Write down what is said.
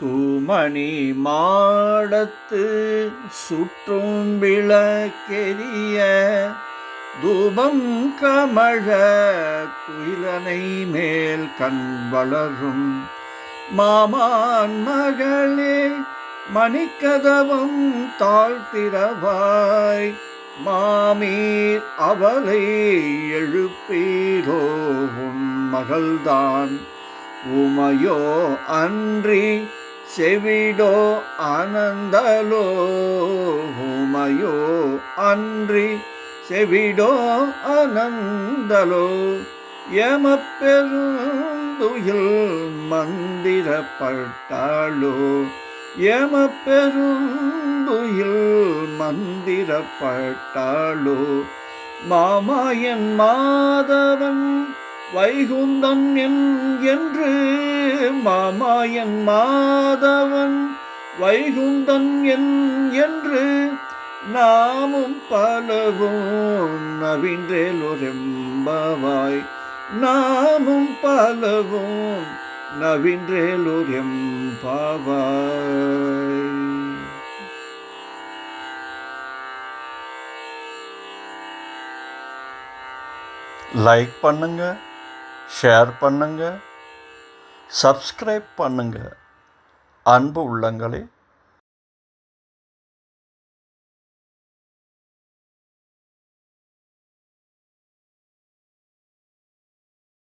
தூமணி மாடத்து சுற்றும் விளக்கெரிய தூபம் கமழ குயிலனை மேல் கண் வளரும். மாமான் மகளே மணிக்கதவம் தாழ்த்திரவாய். மாமீர் அவளை எழுப்பீரோ உன் மகள்தான். உமையோ அன்றி செவிடோ ஆனந்தலோ உமையோ அன்றி செவிடோ ஆனந்தலோ எமப்பெருந்துயில் மந்திரப்பட்டாளோ எமப்பெருந்துயில் மந்திரப்பட்டாளோ மாமாயன் மாதவன் வைகுந்தன் என்று மாமாயன் மாதவன் வைகுந்தன் என் என்று நாமும் பலவும் நவின்றேலொரெம்பவாய் நாமும் பலவும் நவின்றேலொரெம்பாவாய் லைக் பண்ணுங்க ஷேர் பண்ணுங்க. சப்ஸ்கிரைப் பண்ணுங்கள் அன்பு உள்ளங்களே.